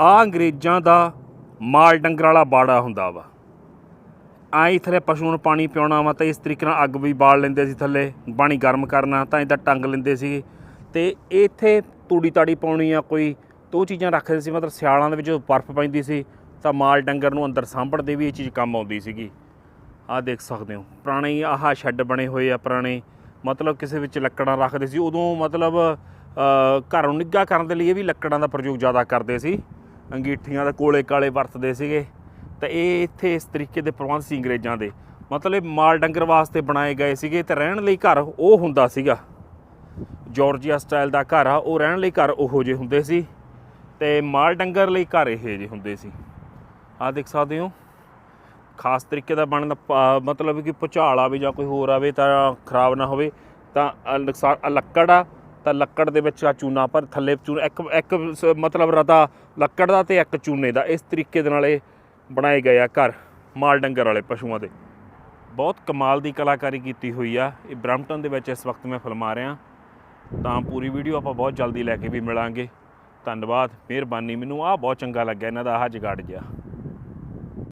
ਆ ਅੰਗਰੇਜ਼ਾਂ ਦਾ ਮਾਲ ਡੰਗਰ ਵਾਲਾ ਬਾੜਾ ਹੁੰਦਾ ਵਾ। ਆਈ ਥੱਲੇ ਪਸ਼ੂ ਨੂੰ ਪਾਣੀ ਪਿਉਣਾ ਵਾ ਤਾਂ ਇਸ ਤਰੀਕੇ ਨਾਲ ਅੱਗ ਵੀ ਬਾਲ ਲੈਂਦੇ ਸੀ ਥੱਲੇ ਪਾਣੀ ਗਰਮ ਕਰਨਾ ਤਾਂ ਇਦਾਂ ਟੰਗ ਲੈਂਦੇ ਸੀ। ਤੇ ਇੱਥੇ ਤੂੜੀ ਤਾੜੀ ਪਾਉਣੀ ਆ ਕੋਈ ਤੋ ਚੀਜ਼ਾਂ ਰੱਖਦੇ ਸੀ ਮਤਲਬ ਸਿਆਲਾਂ ਦੇ ਵਿੱਚ ਬਰਫ਼ ਪੈਂਦੀ ਸੀ ਤਾਂ ਮਾਲ ਡੰਗਰ ਨੂੰ ਅੰਦਰ ਸਾਂਭਣ ਦੇ ਵੀ ਇਹ ਚੀਜ਼ ਕੰਮ ਆਉਂਦੀ ਸੀਗੀ। ਆਹ ਦੇਖ ਸਕਦੇ ਹੋ ਪੁਰਾਣੇ ਆਹ ਸ਼ੈੱਡ ਬਣੇ ਹੋਏ ਆ ਪੁਰਾਣੇ ਮਤਲਬ ਕਿਸੇ ਵਿੱਚ ਲੱਕੜਾਂ ਰੱਖਦੇ ਸੀ ਉਦੋਂ ਮਤਲਬ ਅ, ਘਰ ਨੂੰ ਨਿੱਘਾ ਕਰਨ ਦੇ ਲਈ ਇਹ ਵੀ ਲੱਕੜਾਂ ਦਾ ਪ੍ਰਯੋਗ ਜ਼ਿਆਦਾ ਕਰਦੇ ਸੀ। ਅੰਗੀਠੀਆਂ ਦਾ ਕੋਲੇ ਕਾਲੇ ਵਰਤਦੇ ਸੀਗੇ। ਤਾਂ ਇਹ ਇੱਥੇ ਇਸ ਤਰੀਕੇ ਦੇ ਪ੍ਰਬੰਧ ਸੀ ਅੰਗਰੇਜ਼ਾਂ ਦੇ। ਮਤਲਬ ਮਾਲ ਡੰਗਰ ਵਾਸਤੇ ਬਣਾਏ ਗਏ ਸੀਗੇ ਤੇ ਰਹਿਣ ਲਈ ਘਰ ਉਹ ਹੁੰਦਾ ਸੀਗਾ। ਜਾਰਜੀਆ ਸਟਾਈਲ ਦਾ ਘਰ ਆ, ਉਹ ਰਹਿਣ ਲਈ ਘਰ ਉਹੋ ਜਿਹੇ ਹੁੰਦੇ ਸੀ। ਤੇ ਮਾਲ ਡੰਗਰ ਲਈ ਘਰ ਇਹੋ ਜਿਹੇ ਹੁੰਦੇ ਸੀ। ਆਹ ਦੇਖ ਸਕਦੇ ਹੋ। ਖਾਸ ਤਰੀਕੇ ਦਾ ਬਣਨ ਦਾ ਮਤਲਬ ਕਿ ਭੁਚਾਲ ਆਵੇ ਜਾਂ ਕੋਈ ਹੋਰ ਆਵੇ ਤਾਂ ਖਰਾਬ ਨਾ ਹੋਵੇ, ਤਾਂ ਨੁਕਸਾਨ ਆਹ ਲੱਕੜ ਆ। ਤਾਂ ਲੱਕੜ ਦੇ ਵਿੱਚ ਆ ਚੂਨਾ ਪਰ ਥੱਲੇ ਚੂਨਾ, ਇੱਕ ਇੱਕ ਸ- ਮਤਲਬ ਰਤਾ ਲੱਕੜ ਦਾ ਤੇ ਇੱਕ ਚੂਨੇ ਦਾ। ਇਸ ਤਰੀਕੇ ਦੇ ਨਾਲ ਇਹ ਬਣਾਏ ਗਏ ਆ ਘਰ, ਮਾਲ ਡੰਗਰ ਵਾਲੇ ਪਸ਼ੂਆਂ ਦੇ। ਬਹੁਤ ਕਮਾਲ ਦੀ ਕਲਾਕਾਰੀ ਕੀਤੀ ਹੋਈ ਆ। ਇਹ ਬ੍ਰੈਂਪਟਨ ਦੇ ਵਿੱਚ ਇਸ ਵਕਤ ਮੈਂ ਫਿਲਮਾ ਰਿਹਾ। ਤਾਂ ਪੂਰੀ ਵੀਡੀਓ ਆਪਾਂ ਬਹੁਤ ਜਲਦੀ ਲੈ ਕੇ ਵੀ ਮਿਲਾਂਗੇ। ਧੰਨਵਾਦ, ਮਿਹਰਬਾਨੀ। ਮੈਨੂੰ ਆ ਬਹੁਤ ਚੰਗਾ ਲੱਗਿਆ, ਇਹਨਾਂ ਦਾ ਆਹ ਜਗਾੜ ਜਿਹਾ।